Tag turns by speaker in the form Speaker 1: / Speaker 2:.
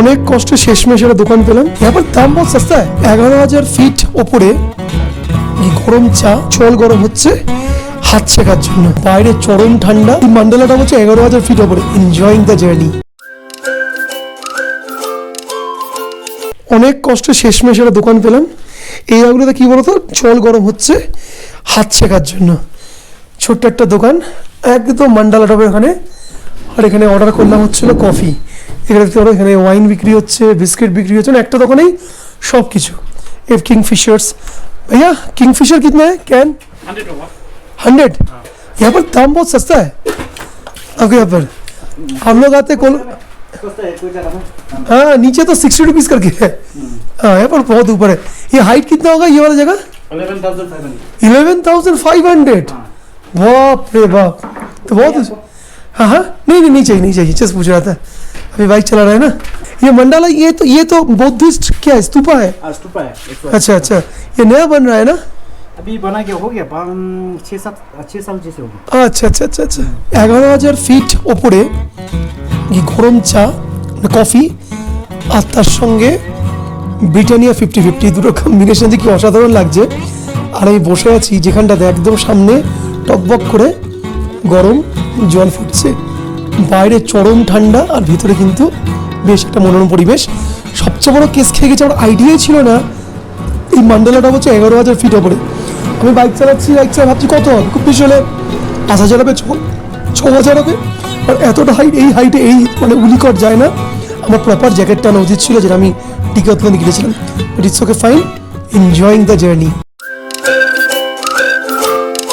Speaker 1: অনেক কষ্টে শেষমেশ একটা দোকান পেলাম। এবার দাম বহুত সস্তা। এগারো হাজার ফিট ওপরে গরম চা জল গরম হচ্ছে, হাত শেখার জন্য। বাইরে চরম ঠান্ডা। এই মান্ডালাটা হচ্ছে এগারো হাজার ফিট ওপরে। এনজয়িং দ্য জার্নি অনেক কষ্টে শেষমেশ একটা দোকান পেলাম। এই জায়গাগুলোতে কী বলতো? জল গরম হচ্ছে, হাত শেখার জন্য। ছোট্ট একটা দোকান। একদম মান্ডালা টপের এখানে। আর এখানে অর্ডার করলাম হচ্ছিল কফি এখানে দেখতে পারো এখানে ওয়াইন বিক্রি হচ্ছে বিস্কিট বিক্রি হচ্ছে না একটা দোকানেই সব কিছু এফ কিং फिशर्स भैया किंग फिशर कितना है कैन
Speaker 2: हंड्रेड होगा
Speaker 1: हंड्रेड यहाँ पर दाम बहुत सस्ता है आपके यहाँ पर हम लोग आते कोल हाँ नीचे तो सिक्सटी रुपीज़ करके है हाँ यहाँ पर बहुत ऊपर है ये हाइट कितना होगा ये वाला जगह
Speaker 2: eleven thousand five hundred
Speaker 1: eleven thousand five hundred बाप रे बाप तो बहुत हाँ हाँ नहीं नहीं नहीं चाहिए नहीं चाहिए जस्ट पूछ रहा था अभी बाइक चला रहा है ना ये मंडाला ये तो ये तो बुद्धिस्ट क्या है स्तूपा है
Speaker 2: आज टूपा है एक सौ
Speaker 1: अच्छा अच्छा ये नया बन रहा है ना
Speaker 2: अभी बना के हो गया पाँच छः सात छः साल जैसे हो गया
Speaker 1: আচ্ছা আচ্ছা আচ্ছা আচ্ছা এগারো হাজার ফিট ওপরে এই গরম চা কফি আর তার সঙ্গে ব্রিটানিয়া ফিফটি ফিফটি দুটো কম্বিনেশন যে কি অসাধারণ লাগছে আর আমি বসে আছি যেখানটাতে একদম সামনে টকবক করে গরম জল ফুটছে বাইরে চরম ঠান্ডা, আর ভিতরে কিন্তু বেশ একটা মনোরম পরিবেশ। সবচেয়ে বড় কেস খেয়ে গেছে, আমার আইডিয়াই ছিল না। এই মান্ডালাটা হচ্ছে এগারো হাজার ফিট ওপরে। আমি বাইক চালাচ্ছি বাইক চালা ভাবছি কত হবে? খুব বেশি হলে পাঁচ হাজার হবে, ছ হাজার হবে। আর এতটা হাইট এই হাইটে এই মানে উলিকট যায় না। আমার প্রপার জ্যাকেটটা আনা উচিত ছিল, যেটা আমি টিকাতলানে কিনেছিলাম। But it's okay fine enjoying the journey